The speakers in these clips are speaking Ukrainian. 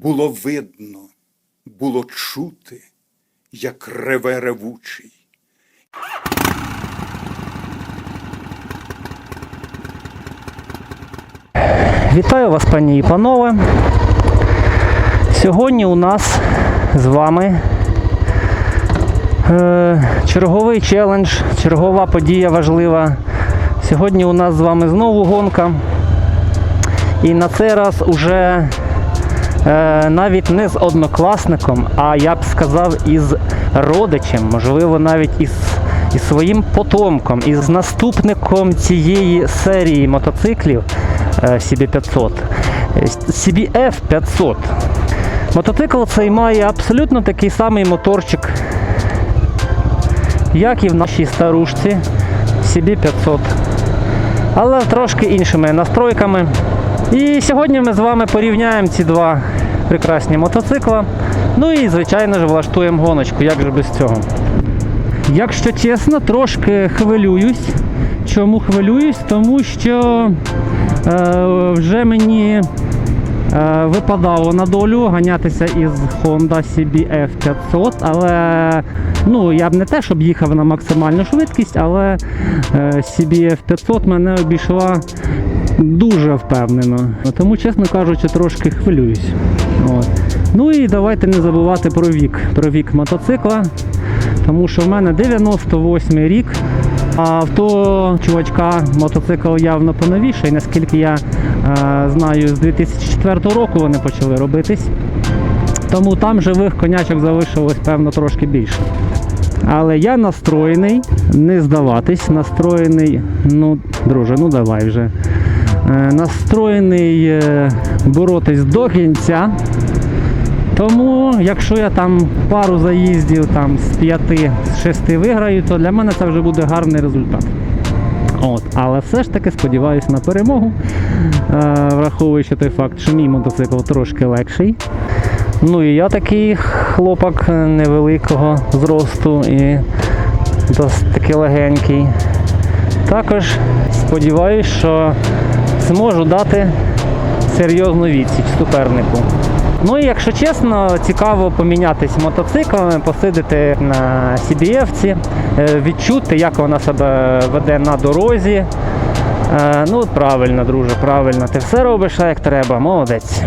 Було видно, було чути, як реве ревучий. Вітаю вас, пані і панове. Сьогодні у нас з вами е, черговий челендж, чергова подія важлива. Сьогодні у нас з вами знову гонка. І на цей раз уже навіть не з однокласником, а я б сказав, із родичем, можливо, навіть із, із своїм потомком, із наступником цієї серії мотоциклів е, CB500. е, CBF 500. Мотоцикл цей має абсолютно такий самий моторчик, як і в нашій старушці CB500 але трошки іншими настройками. І сьогодні ми з вами порівняємо ці два прекрасні мотоцикла. Ну і, звичайно ж, влаштуємо гоночку, як же без цього. Якщо чесно, трошки хвилююсь. Чому хвилююсь? Тому що е, вже мені е, випадало на долю ганятися із Honda CBF 500, але ну, я б не те, щоб їхав на максимальну швидкість, але е, CBF 500 мене обійшла дуже впевнено. Тому, чесно кажучи, трошки хвилююсь. От. Ну і давайте не забувати про вік, про вік мотоцикла, тому що в мене 98 рік. А в того чувачка мотоцикл явно поновіший, наскільки я е, знаю, з 2004 року вони почали робитись. Тому там живих конячок залишилось, певно, трошки більше. Але я настроєний не здаватись, настроєний, ну, друже, ну давай вже. Е, настроєний е, боротись до кінця. Тому, якщо я там пару заїздів там, з 5 з 6 виграю, то для мене це вже буде гарний результат. От, але все ж таки сподіваюся на перемогу, е, враховуючи той факт, що мій мотоцикл трошки легший. Ну і я такий хлопак невеликого зросту і досить таки легенький. Також сподіваюся, що зможу дати серйозну відсіч супернику. Ну і якщо чесно, цікаво помінятись мотоциклами, посидити на CBF-ці, е, відчути, як вона себе веде на дорозі. Е, Ну, правильно, друже, правильно. Ти все робиш як треба, молодець.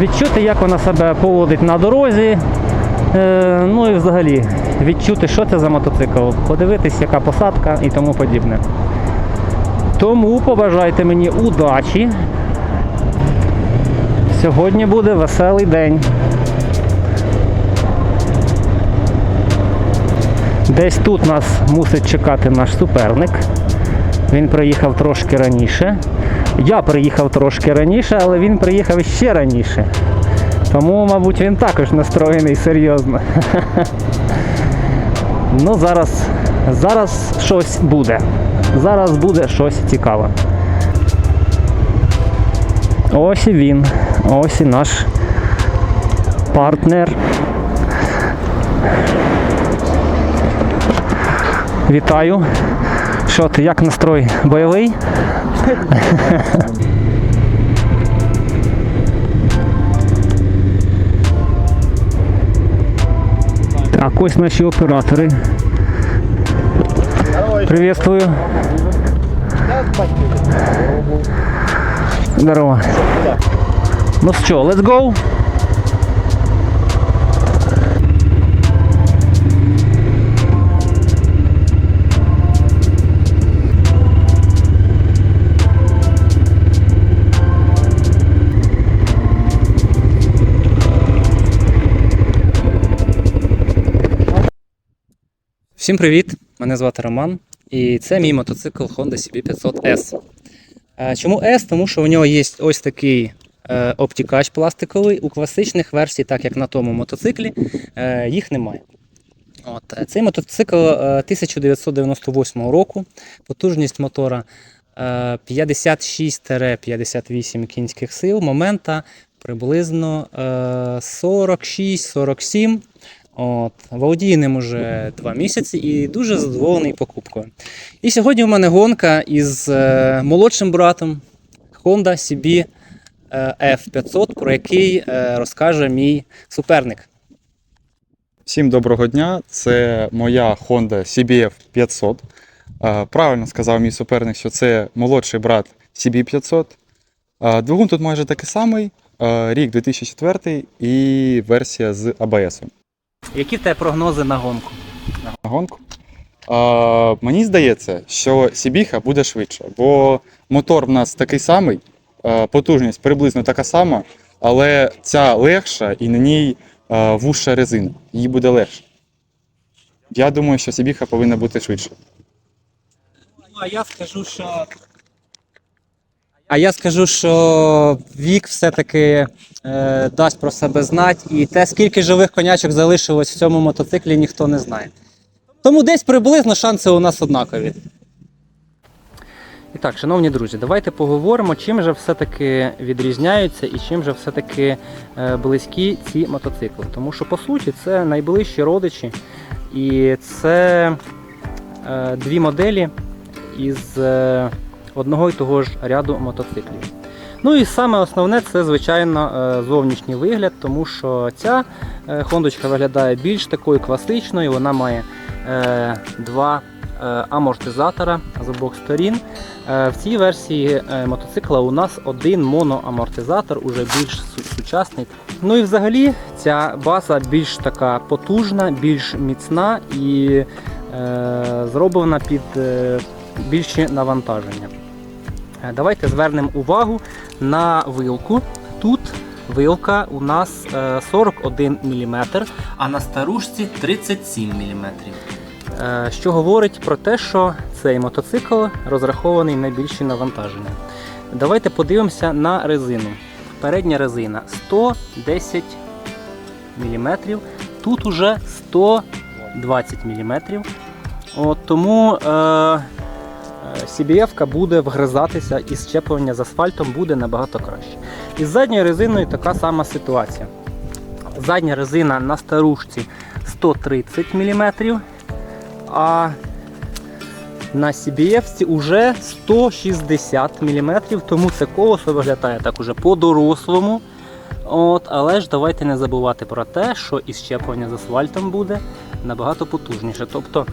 Відчути, як вона себе поводить на дорозі. Е, Ну і взагалі відчути, що це за мотоцикл, подивитись, яка посадка і тому подібне. Тому побажайте мені удачі. Сьогодні буде веселий день. Десь тут нас мусить чекати наш суперник. Він приїхав трошки раніше. Я приїхав трошки раніше, але він приїхав ще раніше. Тому, мабуть, він також настроєний серйозно. Ну, зараз, зараз щось буде. Зараз буде щось цікаве. Ось і він. Ось і наш партнер. Вітаю. Що ти, як настрой? Бойовий? Так, ось наші оператори. Приветствую. Здорово. Ну що, let's go. Всім привіт! Мене звати Роман, і це мій мотоцикл Honda CB500S. Е, Чому S? Тому що у нього є ось такий е, обтікач пластиковий. У класичних версій, так як на тому мотоциклі, е, їх немає. От. е, Цей мотоцикл е, 1998 року, потужність мотора е, 56-58 кінських сил, момента приблизно е, 46-47. От, володійним уже два місяці і дуже задоволений покупкою. І сьогодні у мене гонка із е, молодшим братом Honda CB е, F500, про який е, розкаже мій суперник. Всім доброго дня. Це моя Honda CBF 500. Е, Правильно сказав мій суперник, що це молодший брат CB 500. Е, Двигун тут майже такий самий. е, Рік 2004 і версія з ABS. Які в тебе прогнози на гонку? на гонку. Е, Мені здається, що CB буде швидше, бо мотор в нас такий самий, е, потужність приблизно така сама, але ця легша і на ній е, вужча резина. Їй буде легше. Я думаю, що CB повинна бути швидше. А я скажу, що. А я скажу, що вік все-таки е, дасть про себе знати, і те, скільки живих конячок залишилось в цьому мотоциклі, ніхто не знає. Тому десь приблизно шанси у нас однакові. І так, шановні друзі, давайте поговоримо, чим же все-таки відрізняються і чим же все-таки е, близькі ці мотоцикли. Тому що, по суті, це найближчі родичі, і це е, дві моделі із е, одного і того ж ряду мотоциклів. Ну і саме основне це, звичайно, е, зовнішній вигляд, тому що ця е, хондочка виглядає більш такою класичною, вона має е, два амортизатора з обох сторін. В цій версії мотоцикла у нас один моноамортизатор, уже більш сучасний. Ну і взагалі ця база більш така потужна, більш міцна і зроблена під більші навантаження. Е, Давайте звернемо увагу на вилку. Тут вилка у нас е, 41 мм, а на старушці 37 мм. Е, Що говорить про те, що цей мотоцикл розрахований на більші навантаження. Давайте подивимося на резину. Передня резина 110 мм, тут уже 120 мм. От, тому е, е, CBF буде вгризатися і щеплення з асфальтом буде набагато краще. Із задньою резиною така сама ситуація. Задня резина на старушці 130 мм, а на CBF уже 160 мм, тому це колесо виглядає так уже по-дорослому. От, але ж давайте не забувати про те, що і щеплення з асфальтом буде набагато потужніше. Тобто,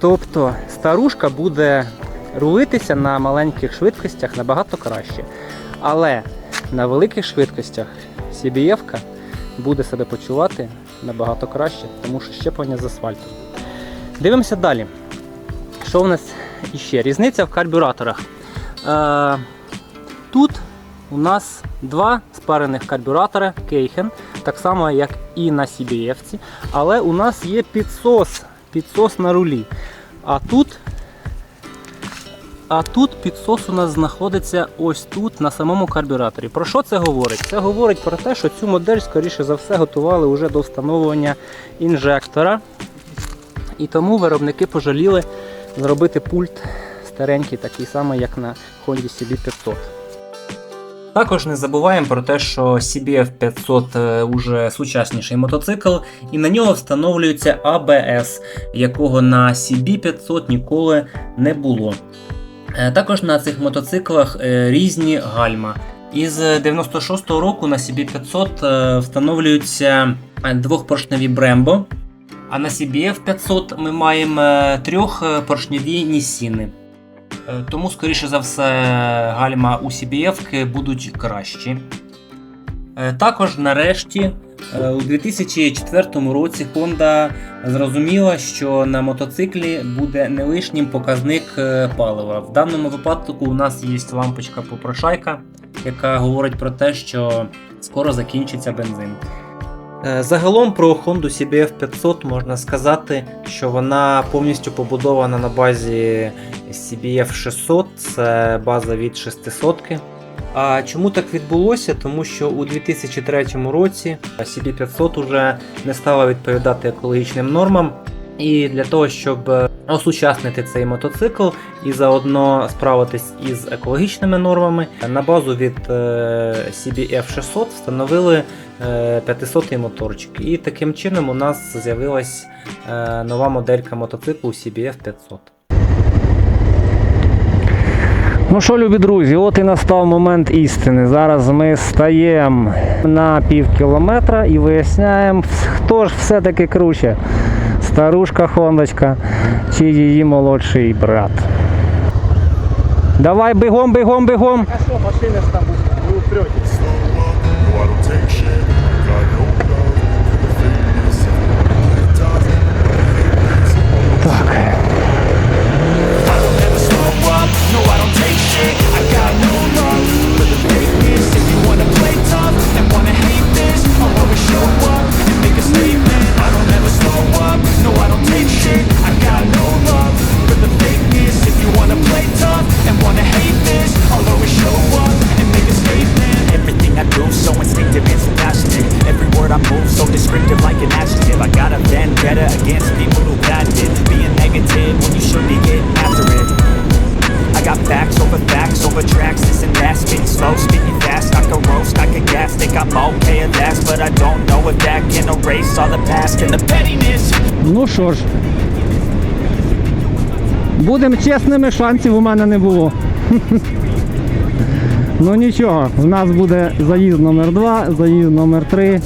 тобто старушка буде рулитися на маленьких швидкостях набагато краще. Але на великих швидкостях CBF буде себе почувати набагато краще, тому що щеплення з асфальтом. Дивимося далі. Що в нас іще? Різниця в карбюраторах. Е, тут у нас два спарених карбюратори Кейхен, так само як і на CBF, але у нас є підсос, підсос на рулі. А тут а тут підсос у нас знаходиться ось тут, на самому карбюраторі. Про що це говорить? Це говорить про те, що цю модель, скоріше за все, готували вже до встановлення інжектора. І тому виробники пожаліли зробити пульт старенький, такий самий, як на Honda CB500. Також не забуваємо про те, що CBF 500 е, уже сучасніший мотоцикл, і на нього встановлюється ABS, якого на CB 500 ніколи не було. Е, Також на цих мотоциклах е, різні гальма. Із 96-го року на CB 500 е, встановлюються двохпоршневі Brembo, а на CBF 500 ми маємо трьохпоршневі Нісіни. Е, Тому, скоріше за все, гальма у CBF будуть кращі. Е, Також нарешті е, у 2004 році Honda зрозуміла, що на мотоциклі буде не лишнім показник палива. В даному випадку у нас є лампочка попрошайка, яка говорить про те, що скоро закінчиться бензин. Е, Загалом про Honda CBF 500 можна сказати, що вона повністю побудована на базі CBF 600, це база від 600. А чому так відбулося? Тому що у 2003 році CB 500 уже не стала відповідати екологічним нормам. І для того, щоб е, осучаснити цей мотоцикл і заодно справитись із екологічними нормами, на базу від е, CBF 600 встановили 500-й моторчик. І таким чином у нас з'явилась е, нова моделька мотоциклу CBF 500. Ну що, любі друзі, от і настав момент істини. Зараз ми стаємо на пів кілометра і виясняємо, хто ж все-таки круче. Старушка Хондочка чи її молодший брат. Давай бігом, бігом, бігом. Так. Move so descriptive like an adjective I got a vendetta against people who patented Being negative when you should be getting after it I got facts over facts over tracks, this and that. Spitting slow, speaking fast. I can roast, I can gas. Think I'm okay at last, but I don't know if that can erase all the past and the pettiness. Ну що ж. Будемо чесними, шансів у мене не було. Ну нічого, в нас буде заїзд номер 2 заїзд номер 3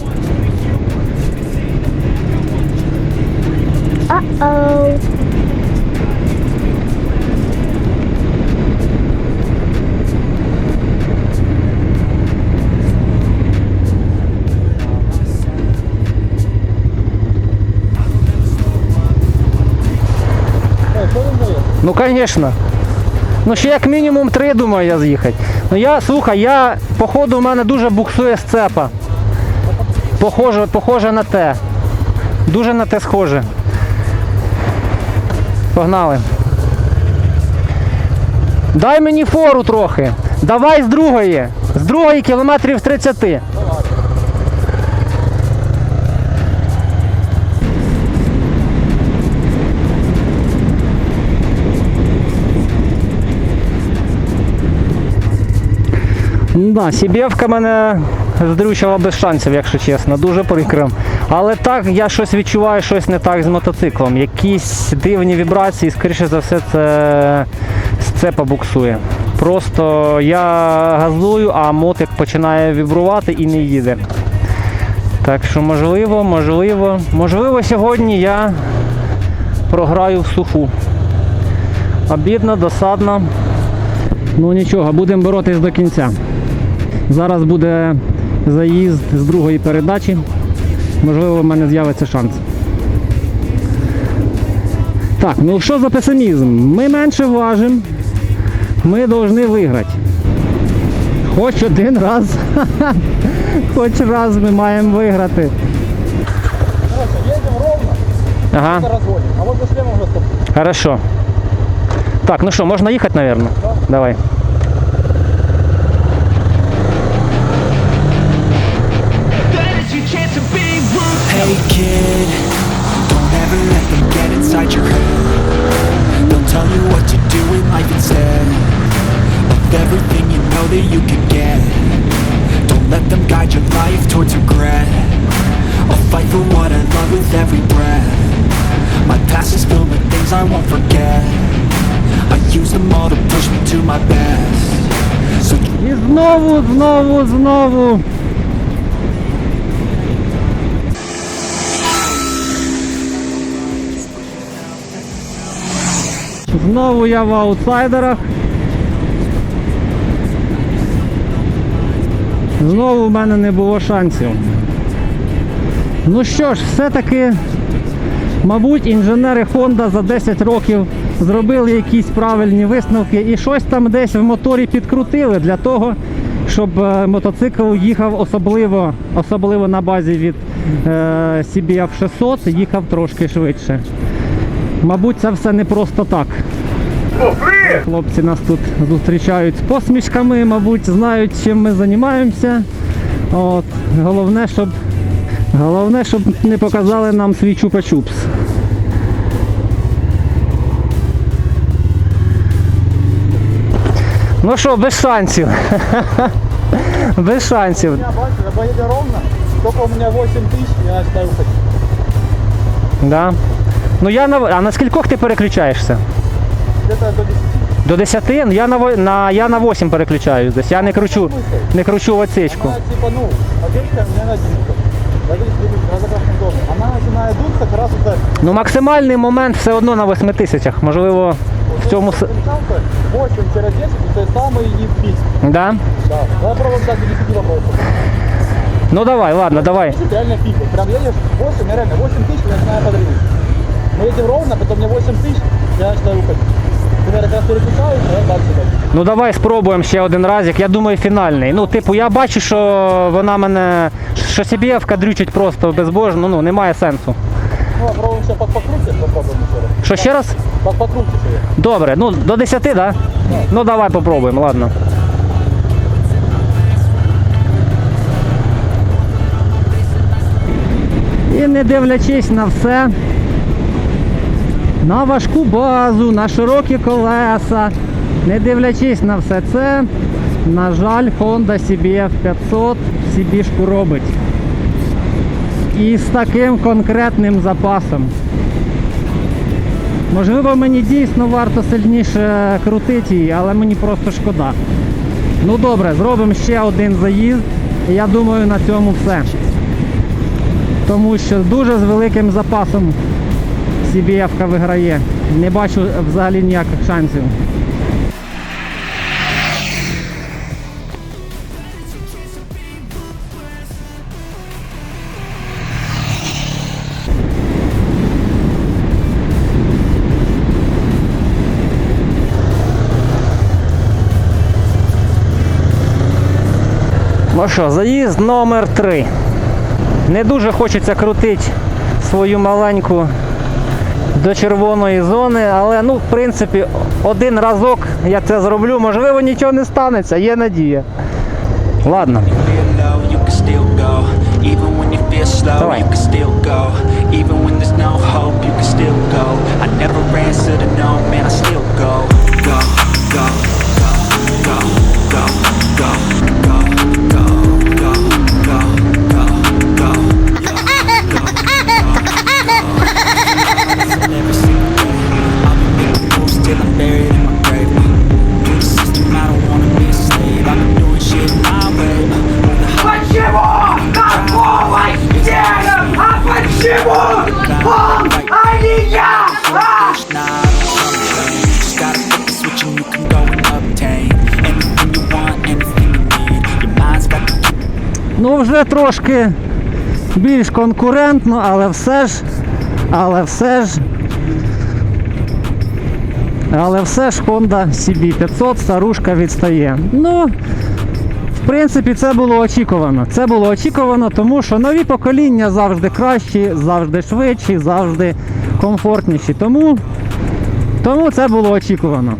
Ну, звісно. Ну, ще як мінімум три, думаю, я з'їхати. Ну я, слухай, я, походу, в мене дуже буксує сцепа. Похоже, похоже на те. Дуже на те схоже. Погнали. Дай мені фору трохи. Давай з другої. З другої кілометрів 30. Ну Да, Сібєвка мене здрючила без шансів, якщо чесно, дуже прикро. Але так, я щось відчуваю, щось не так з мотоциклом. Якісь дивні вібрації, скоріше за все, це сцепа буксує. Просто я газую, а мотик починає вібрувати і не їде. Так що можливо, можливо, можливо, сьогодні я програю в суху. Обідно, досадно. Ну нічого, будемо боротись до кінця. Зараз буде заїзд з другої передачі. Можливо, в мене з'явиться шанс. Так, ну що за песимізм? Ми менше важимо. Ми повинні виграти. Хоч один раз. Хоч раз ми маємо виграти. Едем ровно, Ага. А вот за шлемом уже стоп. хорошо. Так, ну що, можна їхати, мабуть? Давай. Hey kid, don't ever let them get inside your head. They'll tell you what to do in life instead of everything you know that you can get. Don't let them guide your life towards regret. I'll fight for what I love with every breath. My past is filled with things I won't forget. I use them all to push me to my best. So І знову, знову, знову. Знову я в аутсайдерах. Знову в мене не було шансів. Ну що ж, все-таки, мабуть, інженери Honda за 10 років зробили якісь правильні висновки і щось там десь в моторі підкрутили для того, щоб е, мотоцикл їхав особливо, особливо на базі від е, CBF 600, їхав трошки швидше. Мабуть, це все не просто так. Хлопці нас тут зустрічають з посмішками, мабуть, знають, чим ми займаємося. От, головне, щоб, головне, щоб не показали нам свій чупа-чупс. Ну що, без шансів. Без шансів. Бачите, ровно. Только у меня 8 тысяч, я считаю уходить. Да. Ну я на. А на скількох ти переключаєшся? Где-то до 10. До 10? Ну, Я на, во- на, я на 8 переключаюсь десь. Я не кручу, не кручу в отсечку. Она типа, ну, овечка у меня на диско. Ложись, на загашном доме. Она начинает дуться как раз вот так. Ну максимальний момент все одно на 8 тисячах. Можливо, в цьому. с- Шансы 8 через 10, то есть самый и пик. Да? Да. Давай пробуем так до 10 вопросов. Ну давай, ладно, давай. 10 реально пик. Вот Прям едешь 8, я реально 8 тысяч, я начинаю подрывать. Мы едем ровно, потом мне 8 тысяч, я начинаю уходить. Ты я как раз переключаюсь, а я дальше дальше. Ну давай спробуємо ще один разик. Я думаю, фінальний. Ну, типу, я бачу, що вона мене. Що CBF дрючить просто безбожно, ну, ну немає сенсу. Ну, попробуем сейчас под покрутить, попробуем еще раз. Що ще раз? Под покрутить ее. Добре, ну до 10, так? Да? Ну давай попробуємо, ладно. І не дивлячись на все, на важку базу, на широкі колеса, не дивлячись на все це, на жаль, Honda CBF 500 CB-шку робить. І з таким конкретним запасом. Можливо, мені дійсно варто сильніше крутити її, але мені просто шкода. Ну добре, зробимо ще один заїзд. Я думаю, на цьому все. Тому що дуже з великим запасом CBF виграє. Не бачу взагалі ніяких шансів. Ну що, заїзд номер 3 Не дуже хочеться крутити свою маленьку до червоної зони, але ну, в принципі, один разок я це зроблю, можливо, нічого не станеться, є надія. Ладно. Давай. Even when there's no hope, you can still go. I never answer Ну, вже трошки більш конкурентно, але все ж. Але все ж. Але все ж Honda CB500 старушка відстає. Ну, в принципі, це було очікувано. Це було очікувано, тому що нові покоління завжди кращі, завжди швидші, завжди комфортніші. Тому, тому це було очікувано.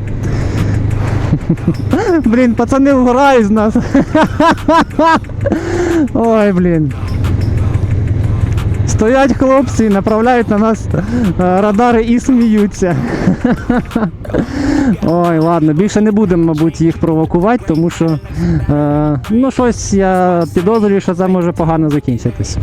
Блін, пацани вгорають з нас. Ой, блін. Стоять хлопці, направляють на нас е, радари і сміються. Ой, ладно, більше не будемо, мабуть, їх провокувати, тому що е, ну, щось я підозрюю, що це може погано закінчитись.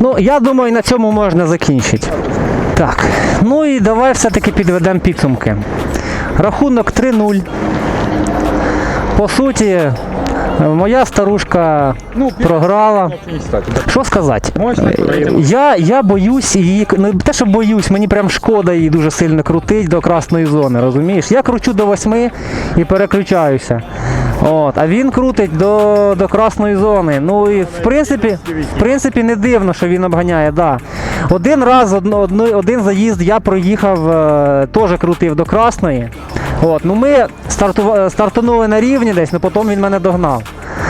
Ну, я думаю, на цьому можна закінчити. Так, ну і давай все-таки підведемо підсумки. Рахунок 3-0. По суті, е, моя старушка Ну, програла. Що сказати? Я, я боюсь її, ну те, що боюсь, мені прям шкода її дуже сильно крутить до красної зони, розумієш? Я кручу до восьми і переключаюся. От, а він крутить до, до красної зони. Ну і в принципі, в принципі не дивно, що він обганяє. Да. Один раз, один заїзд я проїхав, е, теж крутив до красної. От, ну ми стартували стартанули на рівні десь, але потім він мене догнав.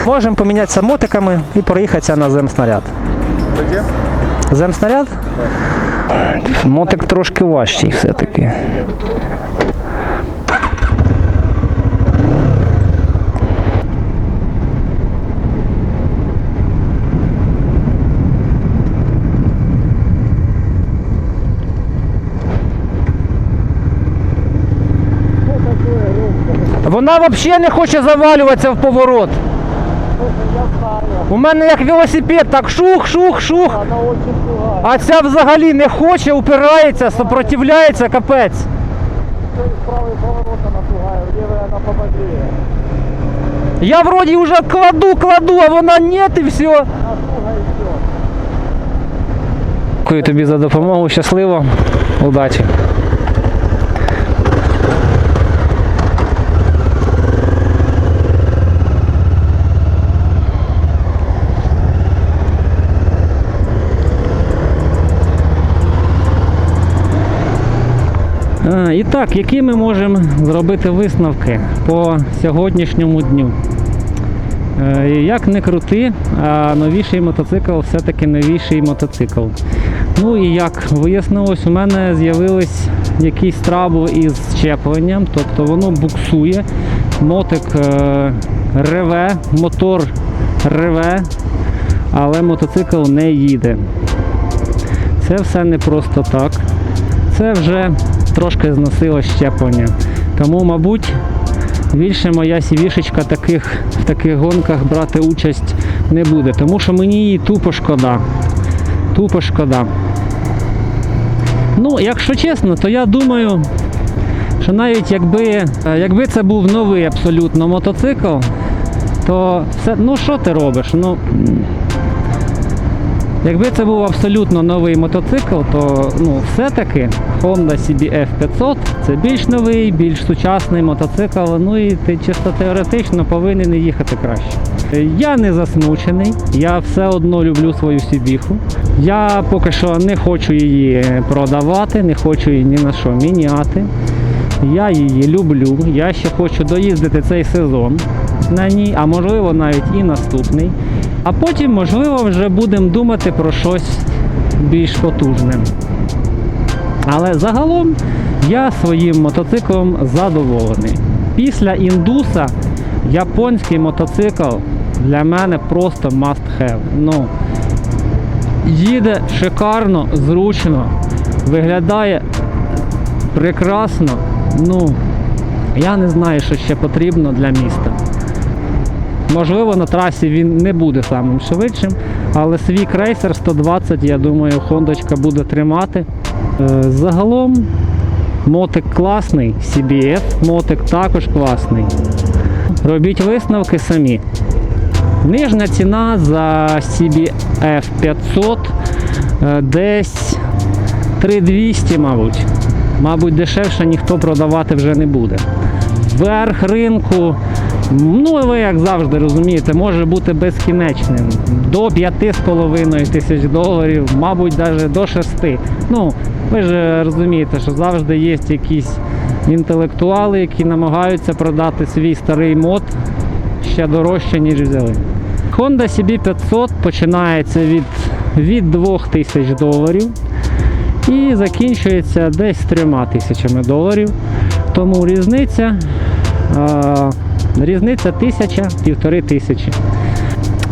Можемо помінятися мотиками і проїхатися на земснаряд. Земснаряд? Мотик трошки важчий все-таки. Вона взагалі не хоче завалюватися в поворот. У мене як велосипед, так шух, шух, шух. А ця взагалі не хоче, упирається, сопротивляється, капець. Поворот. Я вроді вже кладу, кладу, а вона нет і все. Дякую тобі за допомогу, щасливо, удачі. І так, які ми можемо зробити висновки по сьогоднішньому дню? Е, Як не крути, а новіший мотоцикл все-таки новіший мотоцикл. Ну і як вияснилось, у мене з'явились якісь трабли із щепленням, тобто воно буксує, мотик е, реве, мотор реве, але мотоцикл не їде. Це все не просто так. Це вже трошки зносило щеплення. Тому, мабуть, більше моя сівішечка таких, в таких гонках брати участь не буде, тому що мені її тупо шкода. Тупо шкода. Ну, якщо чесно, то я думаю, що навіть якби, е, якби це був новий абсолютно мотоцикл, то все, ну що ти робиш? Ну, Якби це був абсолютно новий мотоцикл, то ну, все-таки Honda CBF 500 це більш новий, більш сучасний мотоцикл, ну і ти чисто теоретично повинен їхати краще. Я не засмучений, я все одно люблю свою Сібіху. Я поки що не хочу її продавати, не хочу її ні на що міняти. Я її люблю. Я ще хочу доїздити цей сезон на ній, а можливо навіть і наступний. А потім, можливо, вже будемо думати про щось більш потужне. Але загалом я своїм мотоциклом задоволений. Після індуса японський мотоцикл для мене просто must have. Ну, їде шикарно, зручно, виглядає прекрасно. Ну, я не знаю, що ще потрібно для міста. Можливо, на трасі він не буде самим швидшим, але свій крейсер 120, я думаю, хондочка буде тримати. Е, Загалом мотик класний, CBF, мотик також класний. Робіть висновки самі. Нижня ціна за CBF 500 е, десь 3200, мабуть. Мабуть, дешевше ніхто продавати вже не буде. Верх ринку, ну ви як завжди розумієте, може бути безкінечним. До 5,5 тисяч доларів, мабуть, навіть до 6. Ну, ви ж розумієте, що завжди є якісь інтелектуали, які намагаються продати свій старий мод ще дорожче, ніж взяли. Honda CB500 починається від, від 2000 доларів і закінчується десь 3 тисячами доларів. Тому різниця, а, різниця тисяча, півтори тисячі.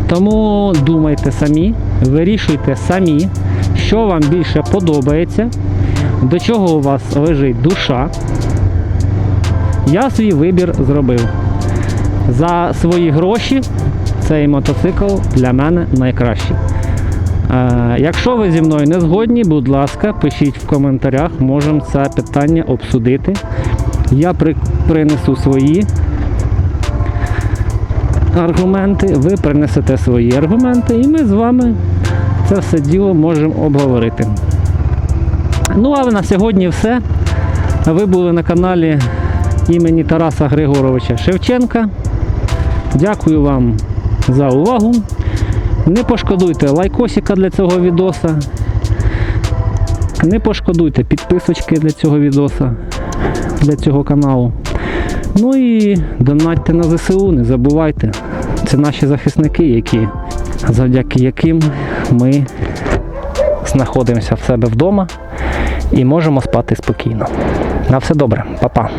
Тому думайте самі, вирішуйте самі, що вам більше подобається, до чого у вас лежить душа. Я свій вибір зробив. За свої гроші цей мотоцикл для мене найкращий. Е, Якщо ви зі мною не згодні, будь ласка, пишіть в коментарях, можемо це питання обсудити. Я при, принесу свої аргументи, ви принесете свої аргументи, і ми з вами це все діло можемо обговорити. Ну а на сьогодні все. Ви були на каналі імені Тараса Григоровича Шевченка. Дякую вам за увагу. Не пошкодуйте лайкосика для цього відоса. Не пошкодуйте підписочки для цього відоса, для цього каналу. Ну і донатьте на ЗСУ, не забувайте. Це наші захисники, які, завдяки яким ми знаходимося в себе вдома і можемо спати спокійно. На все добре, Па-па.